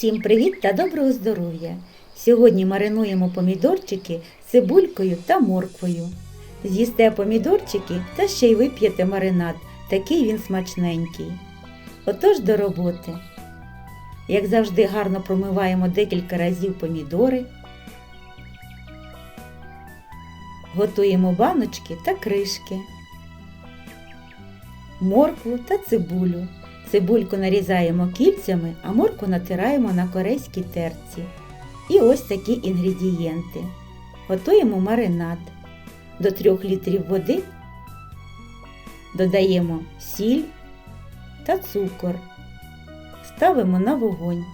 Всім привіт та доброго здоров'я! Сьогодні маринуємо помідорчики цибулькою та морквою. З'їсте помідорчики та ще й вип'єте маринад, такий він смачненький. Отож до роботи. Як завжди, гарно промиваємо декілька разів помідори. Готуємо баночки та кришки, моркву та цибулю. Цибульку нарізаємо кільцями, а морку натираємо на корейській терці. І ось такі інгредієнти. Готуємо маринад. До 3 літрів води додаємо сіль та цукор. Ставимо на вогонь.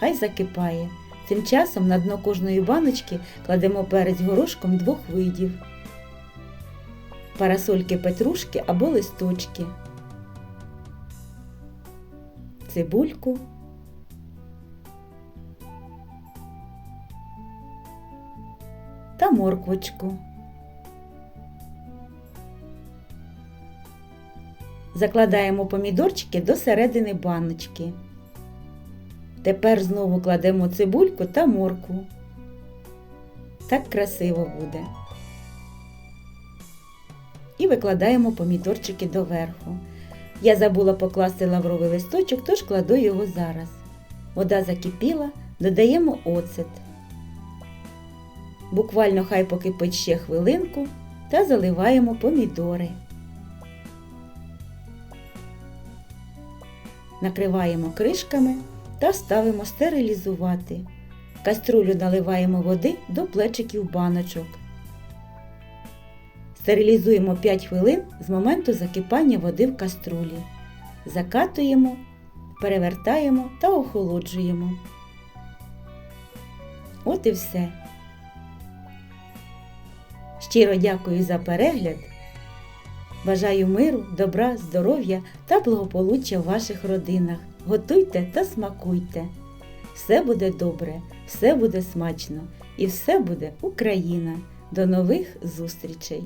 Хай закипає. Тим часом на дно кожної баночки кладемо перець горошком двох видів. Парасольки петрушки або листочки. Цибульку, та морквочку. Закладаємо помідорчики до середини баночки. Тепер знову кладемо цибульку та моркву. Так красиво буде. І викладаємо помідорчики доверху. Я забула покласти лавровий листочок, тож кладу його зараз. Вода закипіла, додаємо оцет. Буквально хай покипить ще хвилинку та заливаємо помідори. Накриваємо кришками та ставимо стерилізувати. Каструлю наливаємо води до плечиків баночок. Стерилізуємо 5 хвилин з моменту закипання води в каструлі. Закатуємо, перевертаємо та охолоджуємо. От і все. Щиро дякую за перегляд. Бажаю миру, добра, здоров'я та благополуччя в ваших родинах. Готуйте та смакуйте. Все буде добре, все буде смачно і все буде Україна. До нових зустрічей!